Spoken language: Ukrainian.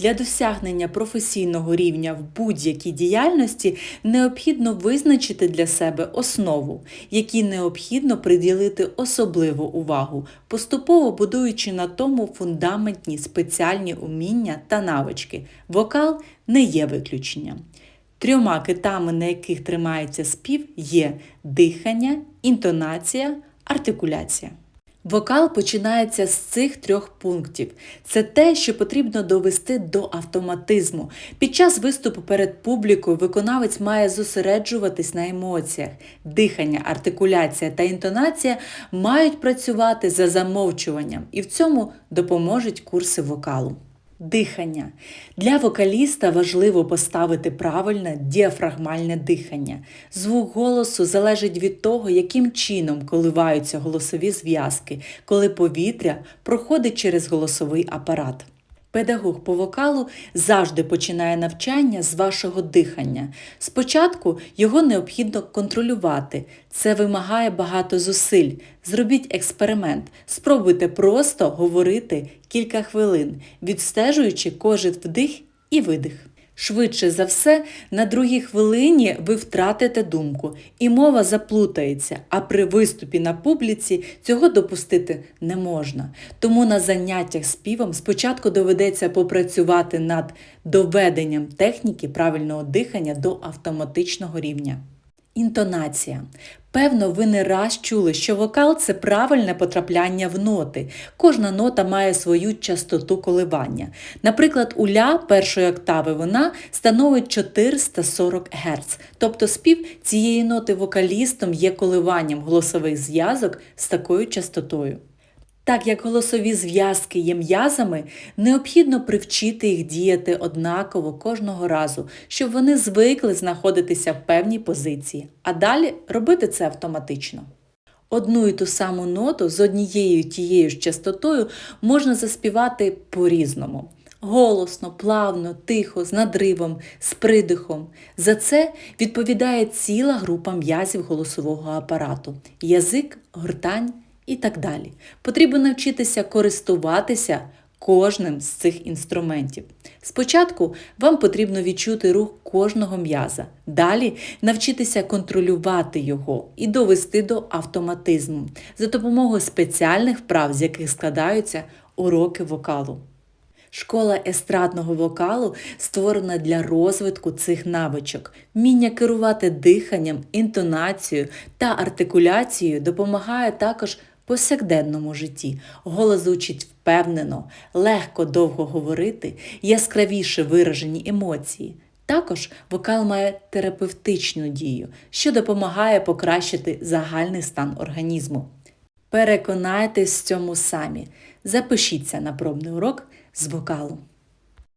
Для досягнення професійного рівня в будь-якій діяльності необхідно визначити для себе основу, якій необхідно приділити особливу увагу, поступово будуючи на тому фундаментні спеціальні уміння та навички. Вокал не є виключенням. Трьома китами, на яких тримається спів, є дихання, інтонація, артикуляція. Вокал починається з цих трьох пунктів. Це те, що потрібно довести до автоматизму. Під час виступу перед публікою виконавець має зосереджуватись на емоціях. Дихання, артикуляція та інтонація мають працювати за замовчуванням, і в цьому допоможуть курси вокалу. Дихання. Для вокаліста важливо поставити правильне діафрагмальне дихання. Звук голосу залежить від того, яким чином коливаються голосові зв'язки, коли повітря проходить через голосовий апарат. Педагог по вокалу завжди починає навчання з вашого дихання. Спочатку його необхідно контролювати. Це вимагає багато зусиль. Зробіть експеримент. Спробуйте просто говорити кілька хвилин, відстежуючи кожен вдих і видих. Швидше за все, на другій хвилині ви втратите думку, і мова заплутається, а при виступі на публіці цього допустити не можна. Тому на заняттях співом спочатку доведеться попрацювати над доведенням техніки правильного дихання до автоматичного рівня. Інтонація. Певно, ви не раз чули, що вокал це правильне потрапляння в ноти. Кожна нота має свою частоту коливання. Наприклад, у ля першої октави вона становить 440 Гц. Тобто спів цієї ноти вокалістом є коливанням голосових зв'язок з такою частотою. Так як голосові зв'язки є м'язами, необхідно привчити їх діяти однаково кожного разу, щоб вони звикли знаходитися в певній позиції, а далі робити це автоматично. Одну і ту саму ноту з однією тією ж частотою можна заспівати по-різному. Голосно, плавно, тихо, з надривом, з придихом. За це відповідає ціла група м'язів голосового апарату язик, гортань і так далі. Потрібно навчитися користуватися кожним з цих інструментів. Спочатку вам потрібно відчути рух кожного м'яза, далі навчитися контролювати його і довести до автоматизму за допомогою спеціальних вправ, з яких складаються уроки вокалу. Школа естрадного вокалу створена для розвитку цих навичок. Вміння керувати диханням, інтонацією та артикуляцією допомагає також повсякденному житті. Голос звучить впевнено, легко довго говорити, яскравіше виражені емоції. Також вокал має терапевтичну дію, що допомагає покращити загальний стан організму. Переконайтесь в цьому самі. Запишіться на пробний урок з вокалу.